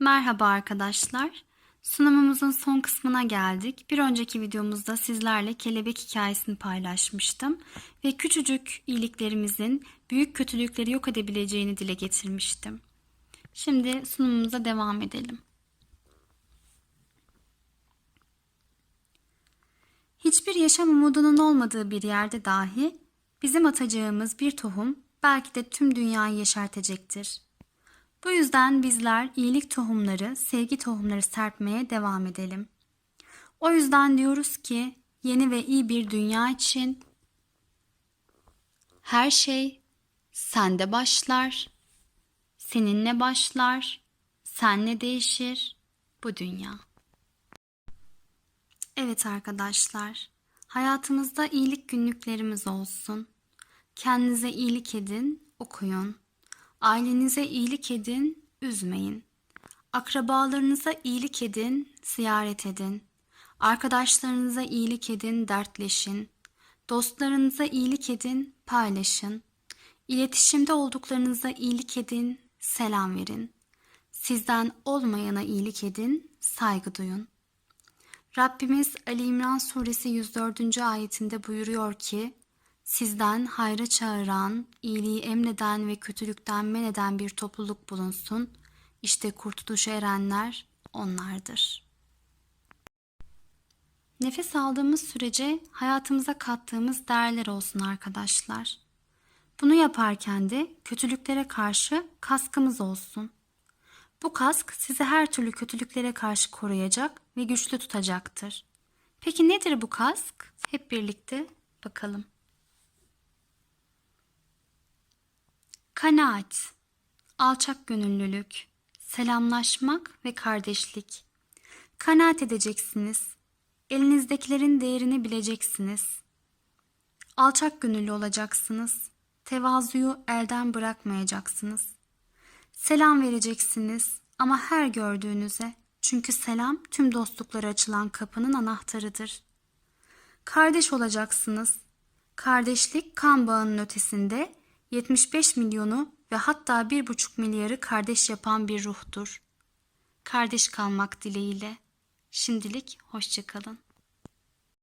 Merhaba arkadaşlar. Sunumumuzun son kısmına geldik. Bir önceki videomuzda sizlerle kelebek hikayesini paylaşmıştım ve küçücük iyiliklerimizin büyük kötülükleri yok edebileceğini dile getirmiştim. Şimdi sunumumuza devam edelim. Hiçbir yaşam umudunun olmadığı bir yerde dahi bizim atacağımız bir tohum belki de tüm dünyayı yeşertecektir. Bu yüzden bizler iyilik tohumları, sevgi tohumları serpmeye devam edelim. O yüzden diyoruz ki yeni ve iyi bir dünya için her şey sende başlar, seninle başlar, senle değişir bu dünya. Evet arkadaşlar, hayatımızda iyilik günlüklerimiz olsun. Kendinize iyilik edin, okuyun. Ailenize iyilik edin, üzmeyin. Akrabalarınıza iyilik edin, ziyaret edin. Arkadaşlarınıza iyilik edin, dertleşin. Dostlarınıza iyilik edin, paylaşın. İletişimde olduklarınıza iyilik edin, selam verin. Sizden olmayana iyilik edin, saygı duyun. Rabbimiz Ali İmran suresi 104. ayetinde buyuruyor ki, Sizden hayra çağıran, iyiliği emreden ve kötülükten men eden bir topluluk bulunsun. İşte kurtuluşa erenler onlardır. Nefes aldığımız sürece hayatımıza kattığımız değerler olsun arkadaşlar. Bunu yaparken de kötülüklere karşı kaskımız olsun. Bu kask sizi her türlü kötülüklere karşı koruyacak ve güçlü tutacaktır. Peki nedir bu kask? Hep birlikte bakalım. Kanaat, alçak gönüllülük, selamlaşmak ve kardeşlik. Kanaat edeceksiniz. Elinizdekilerin değerini bileceksiniz. Alçak gönüllü olacaksınız. Tevazuyu elden bırakmayacaksınız. Selam vereceksiniz ama her gördüğünüze. Çünkü selam tüm dostluklara açılan kapının anahtarıdır. Kardeş olacaksınız. Kardeşlik kan bağının ötesinde 75 milyonu ve hatta 1,5 milyarı kardeş yapan bir ruhtur. Kardeş kalmak dileğiyle. Şimdilik hoşçakalın.